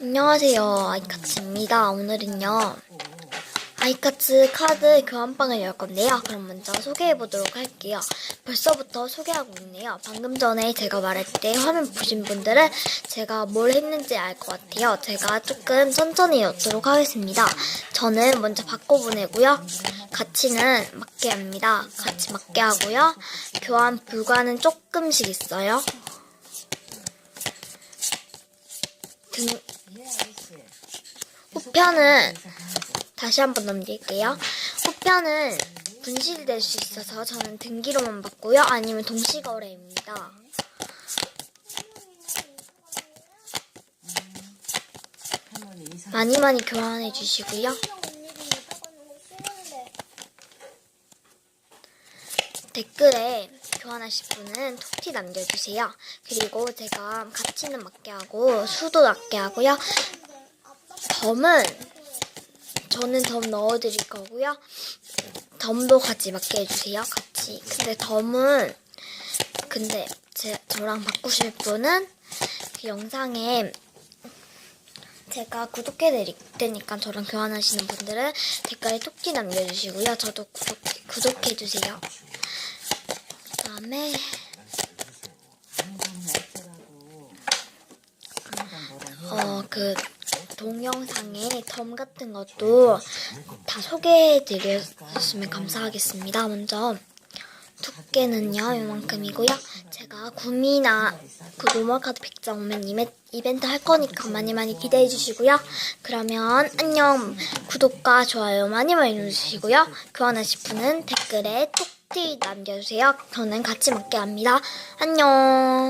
안녕하세요. 아이카츠입니다. 오늘은요. 아이카츠 카드 교환방을 열 건데요. 그럼 먼저 소개해 보도록 할게요. 벌써부터 소개하고 있네요. 방금 전에 제가 말할 때 화면 보신 분들은 제가 뭘 했는지 알 것 같아요. 제가 조금 천천히 넣도록 하겠습니다. 저는 먼저 바꿔 보내고요. 가치는 맞게 합니다. 같이 맞게 하고요. 교환 불가는 조금씩 있어요. 등, 후편은 다시 한번 넘길게요. 후편은 분실될 수 있어서 저는 등기로만 받고요. 아니면 동시거래입니다. 많이 많이 교환해 주시고요. 댓글에 교환하실 분은 톡티 남겨주세요. 그리고 제가 가치는 맞게 하고 수도 맞게 하고요. 덤은 저는 덤 넣어드릴 거고요. 덤도 같이 맞게 해주세요. 같이. 근데 덤은 근데 제 저랑 바꾸실 분은 그 영상에 제가 구독해드릴 테니까 저랑 교환하시는 분들은 댓글에 톡지 남겨주시고요. 저도 구독, 구독해주세요. 그 다음에 어, 그 동영상에 덤 같은 것도 다 소개해드렸으면 감사하겠습니다. 먼저 두께는요, 이만큼이고요. 제가 구미나 그 노멀카드 100장 오면 이메, 이벤트 할 거니까 많이 많이 기대해 주시고요. 그러면 안녕. 구독과 좋아요 많이 많이 눌러주시고요. 교환하실 분은 댓글에 톡 티 남겨주세요. 저는 같이 맞게 합니다. 안녕.